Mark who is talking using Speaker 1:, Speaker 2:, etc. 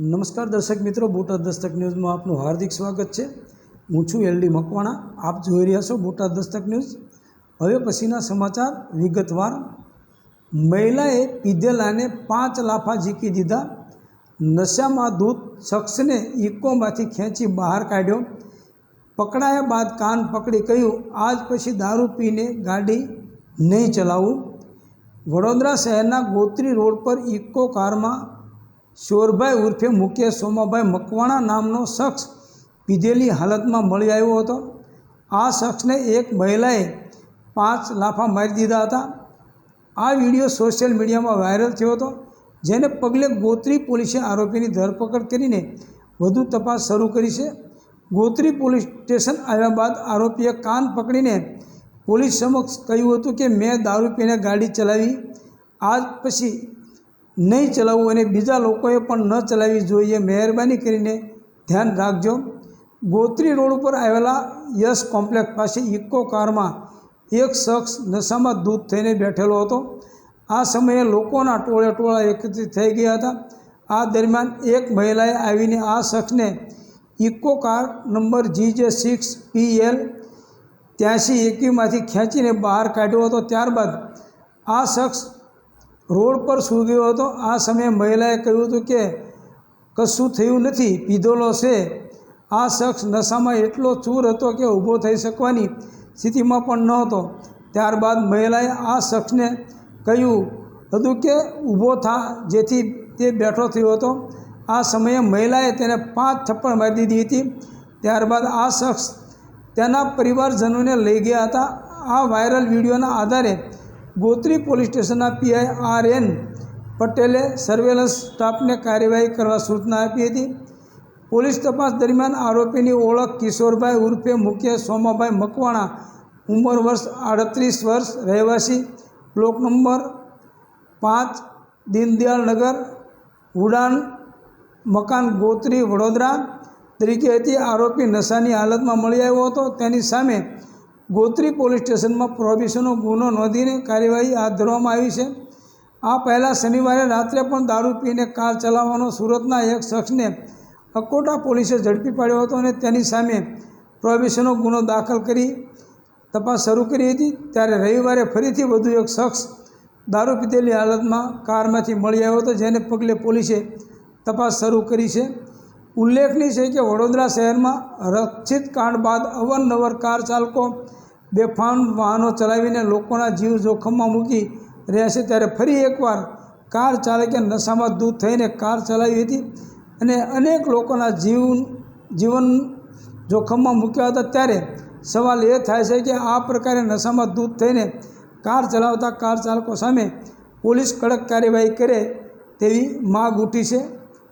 Speaker 1: નમસ્કાર દર્શક મિત્રો, બોટાદ દસ્તક ન્યૂઝમાં આપનું હાર્દિક સ્વાગત છે. હું છું એલડી મકવાણા. આપ જોઈ રહ્યા છો બોટાદ દસ્તક ન્યૂઝ. હવે પછીના સમાચાર વિગતવાર. મહિલાએ પીધેલાને પાંચ લાફા ઝીકી દીધા. નશામાં ધૂત શખ્સને ઇકોમાંથી ખેંચી બહાર કાઢ્યો. પકડાયા બાદ કાન પકડી કહ્યું, આજ પછી દારૂ પીને ગાડી નહીં ચલાવું. વડોદરા શહેરના ગોત્રી રોડ પર ઇકો કારમાં શોરભાઈ ઉર્ફે મુકેશ સોમાભાઈ મકવાણા નામનો શખ્સ પીધેલી હાલતમાં મળી આવ્યો હતો. આ શખ્સને એક મહિલાએ પાંચ લાફા મારી દીધા હતા. આ વીડિયો સોશિયલ મીડિયામાં વાયરલ થયો હતો, જેને પગલે ગોત્રી પોલીસે આરોપીની ધરપકડ કરીને વધુ તપાસ શરૂ કરી છે. ગોત્રી પોલીસ સ્ટેશન આવ્યા બાદ આરોપીએ કાન પકડીને પોલીસ સમક્ષ કહ્યું હતું કે, મેં દારૂ પીને ગાડી ચલાવી. આજ પછી નહીં ચલાવવું અને બીજા લોકોએ પણ ન ચલાવવી જોઈએ. મહેરબાની કરીને ધ્યાન રાખજો. ગોત્રી રોડ ઉપર આવેલા યશ કોમ્પ્લેક્સ પાસે ઇકો કારમાં એક શખ્સ નશામાં દૂધ થઈને બેઠેલો હતો. આ સમયે લોકોના ટોળે ટોળા એકત્રિત થઈ ગયા હતા. આ દરમિયાન એક મહિલાએ આવીને આ શખ્સને Eco car number G J six P L ત્યાંસી એકવીમાંથી ખેંચીને બહાર કાઢ્યો હતો. ત્યારબાદ આ શખ્સ રોડ પર સૂઈ ગયો હતો. આ સમયે મહિલાએ કહ્યું હતું કે, કશું થયું નથી, પીધેલો છે. આ શખ્સ નશામાં એટલો ચૂર હતો કે ઊભો થઈ શકવાની સ્થિતિમાં પણ ન હતો ત્યારબાદ મહિલાએ આ શખ્સને કહ્યું હતું કે, ઊભો થા, જેથી તે બેઠો થયો હતો. આ સમયે મહિલાએ તેને પાંચ થપ્પડ મારી દીધી હતી. ત્યારબાદ આ શખ્સ તેના પરિવારજનોને લઈ ગયા હતા. આ વાયરલ વિડીયોના આધારે ગોત્રી પોલીસ સ્ટેશનના પીઆઈ આર એન પટેલે સર્વેલન્સ સ્ટાફને કાર્યવાહી કરવા સૂચના આપી હતી. પોલીસ તપાસ દરમિયાન આરોપીની ઓળખ કિશોરભાઈ ઉર્ફે મુખ્ય સોમાભાઈ મકવાણા, ઉંમર વર્ષ આડત્રીસ વર્ષ, રહેવાસી, બ્લોક નંબર પાંચ, દીનદયાળ નગર, ઉડાન, મકાન ગોત્રી, વડોદરા. તરીકે હતી. આરોપી નશાની હાલતમાં મળી આવ્યો હતો. તેની સામે ગોત્રી પોલીસ સ્ટેશનમાં પ્રોબિશનનો ગુનો નોંધીને કાર્યવાહી હાથ ધરવામાં આવી છે. આ પહેલાં શનિવારે રાત્રે પણ દારૂ પીને કાર ચલાવવાનો સુરતના એક શખ્સને અકોટા પોલીસે ઝડપી પાડ્યો હતો અને તેની સામે પ્રોહિબિશનનો ગુનો દાખલ કરી તપાસ શરૂ કરી હતી. ત્યારે રવિવારે ફરીથી વધુ એક શખ્સ દારૂ પીધેલી હાલતમાં કારમાંથી મળી આવ્યો હતો, જેને પગલે પોલીસે તપાસ શરૂ કરી છે. ઉલ્લેખનીય છે કે વડોદરા શહેરમાં રક્ષિત કાંડ બાદ અવારનવાર કાર ચાલકો બેફામ વાહનો ચલાવીને લોકોના જીવ જોખમમાં મૂકી રહ્યા છે. ત્યારે ફરી એકવાર કાર ચાલકે નશામાં દૂધ થઈને કાર ચલાવી હતી અને અનેક લોકોના જીવ, જીવન જોખમમાં મૂક્યા હતા. ત્યારે સવાલ એ થાય છે કે આ પ્રકારે નશામાં દૂધ થઈને કાર ચલાવતા કાર ચાલકો સામે પોલીસ કડક કાર્યવાહી કરે તેવી માગ ઉઠી છે.